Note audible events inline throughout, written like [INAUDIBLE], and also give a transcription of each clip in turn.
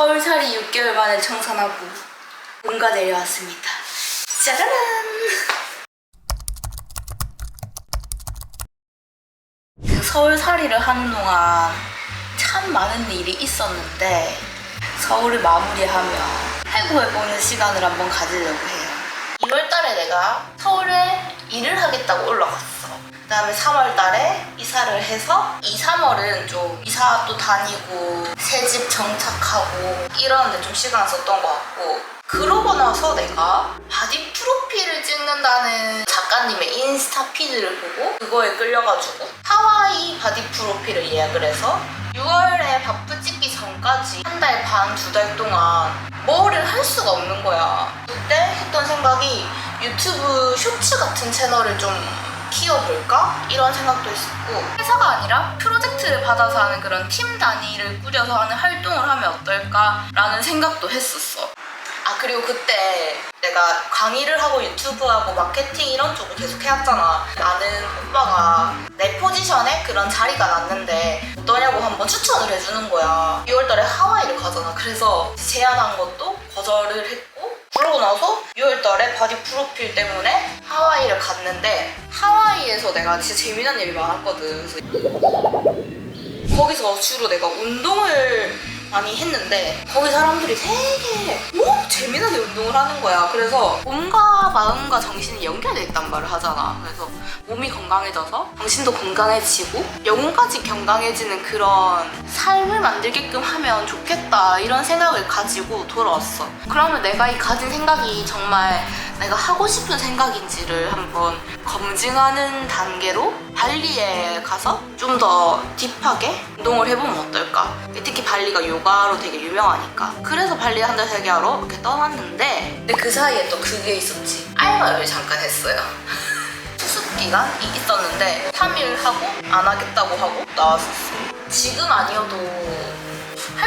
서울살이 6개월 만에 청산하고 뭔가 내려왔습니다. 그 서울살이를 하는 동안 참 많은 일이 있었는데 서울을 마무리하며 해고해보는 시간을 한번 가지려고 해요. 2월달에 내가 서울에 일을 하겠다고 올라갔어. 그 다음에 3월 달에 이사를 해서 2, 3월은 좀 이사 또 다니고 새 집 정착하고 이러는데 좀 시간 썼던 것 같고 그러고 나서 내가 바디 프로필을 찍는다는 작가님의 인스타 피드를 보고 그거에 끌려가지고 하와이 바디 프로필을 예약을 해서 6월에 바쁘 찍기 전까지 한 달 반, 두 달 동안 뭐를 할 수가 없는 거야. 그때 했던 생각이 유튜브 쇼츠 같은 채널을 좀 키워볼까? 이런 생각도 있었고 회사가 아니라 프로젝트를 받아서 하는 그런 팀 단위를 꾸려서 하는 활동을 하면 어떨까라는 생각도 했었어. 아 그리고 그때 내가 강의를 하고 유튜브하고 마케팅 이런 쪽을 계속 해왔잖아 아는 오빠가 내 포지션에 그런 자리가 났는데 어떠냐고 한번 추천을 해주는 거야 6월달에 하와이를 가잖아 그래서 제안한 것도 거절을 했고 그러고 나서 6월달에 바디 프로필 때문에 하와이를 갔는데 하와이에서 내가 진짜 재미난 일이 많았거든. 그래서 거기서 주로 내가 운동을 많이 했는데 거기 사람들이 되게 너무 재미나게 운동을 하는 거야. 그래서 몸과 마음과 정신이 연결돼 있단 말을 하잖아. 그래서 몸이 건강해져서 정신도 건강해지고 영혼까지 건강해지는 그런 삶을 만들게끔 하면 좋겠다 이런 생각을 가지고 돌아왔어. 그러면 내가 이 가진 생각이 정말 내가 하고 싶은 생각인지를 한번 검증하는 단계로 발리에 가서 좀 더 딥하게 운동을 해보면 어떨까? 특히 발리가 요가로 되게 유명하니까. 그래서 발리 한달 살기 하러 이렇게 떠났는데 근데 그 사이에 또 그게 있었지. 알바를 잠깐 했어요. [LAUGHS] 수습 기간이 있었는데 3일 하고 안 하겠다고 하고 나왔었어. 지금 아니어도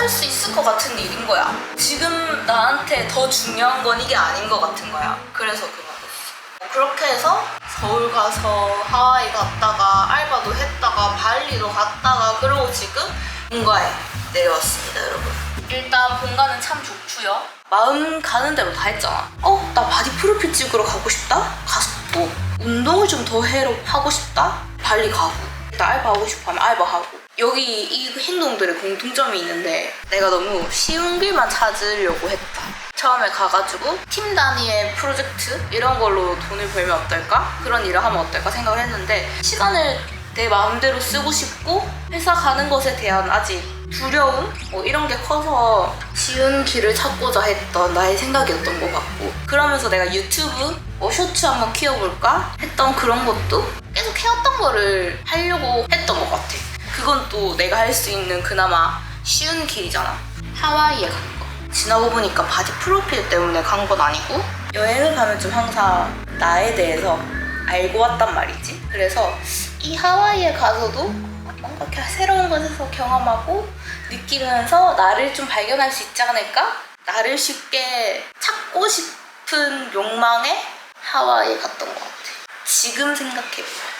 할 수 있을 것 같은 일인 거야. 지금 나한테 더 중요한 건 이게 아닌 것 같은 거야. 그래서 그만뒀어. 그렇게 해서 서울 가서 하와이 갔다가 알바도 했다가 발리도 갔다가 그러고 지금 본가에 내려왔습니다, 여러분. 일단 본가는 참 좋고요. 마음 가는 대로 다 했잖아. 어, 나 바디 프로필 찍으러 가고 싶다? 가서 또 운동을 좀 더 해로 하고 싶다? 발리 가고. 나 알바 하고 싶어 하면 알바 하고. 여기 이 행동들의 공통점이 있는데 내가 너무 쉬운 길만 찾으려고 했다. 처음에 가가지고 팀 단위의 프로젝트 이런 걸로 돈을 벌면 어떨까? 그런 일을 하면 어떨까 생각을 했는데 시간을 내 마음대로 쓰고 싶고 회사 가는 것에 대한 아직 두려움 뭐 이런 게 커서 쉬운 길을 찾고자 했던 나의 생각이었던 것 같고 그러면서 내가 유튜브 뭐 쇼츠 한번 키워볼까 했던 그런 것도 계속 해왔던 거를 하려고 했던 것 같아 그건 또 내가 할 수 있는 그나마 쉬운 길이잖아 하와이에 가는 거 지나고 보니까 바디 프로필 때문에 간 건 아니고 여행을 가면 좀 항상 나에 대해서 알고 왔단 말이지. 그래서 이 하와이에 가서도 뭔가 이렇게 새로운 것에서 경험하고 느끼면서 나를 좀 발견할 수 있지 않을까? 나를 쉽게 찾고 싶은 욕망에 하와이에 갔던 것 같아. 지금 생각해보면.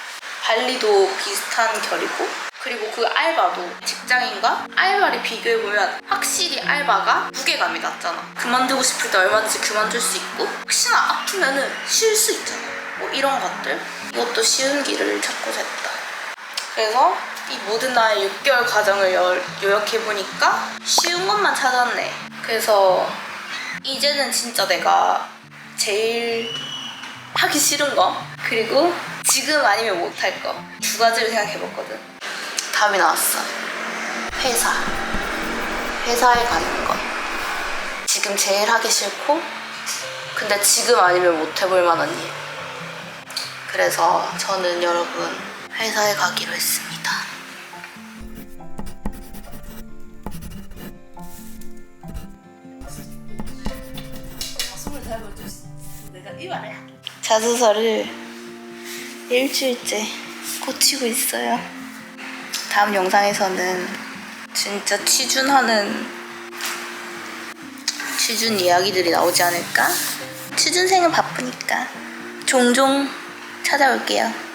발리도 비슷한 결이고 그리고 그 알바도 직장인과 알바를 비교해보면 확실히 알바가 무게감이 낮잖아. 그만두고 싶을 때 얼마든지 그만둘 수 있고 혹시나 아프면은 쉴 수 있잖아. 뭐 이런 것들. 이것도 쉬운 길을 찾고자 했다. 그래서 이 모든 나의 6개월 과정을 여- 요약해보니까 쉬운 것만 찾았네. 그래서 이제는 진짜 내가 제일 하기 싫은 거 그리고 지금 아니면 못할 거. 두 가지를 생각해봤거든. 답이 나왔어. 회사. 회사에 가는 거. 지금 제일 하기 싫고 근데 지금 아니면 못 해볼 만한 일. 그래서 저는 여러분 회사에 가기로 했습니다. 자소서를 일주일째 고치고 있어요. 다음 영상에서는 진짜 취준하는 취준 이야기들이 나오지 않을까? 취준생은 바쁘니까 종종 찾아올게요.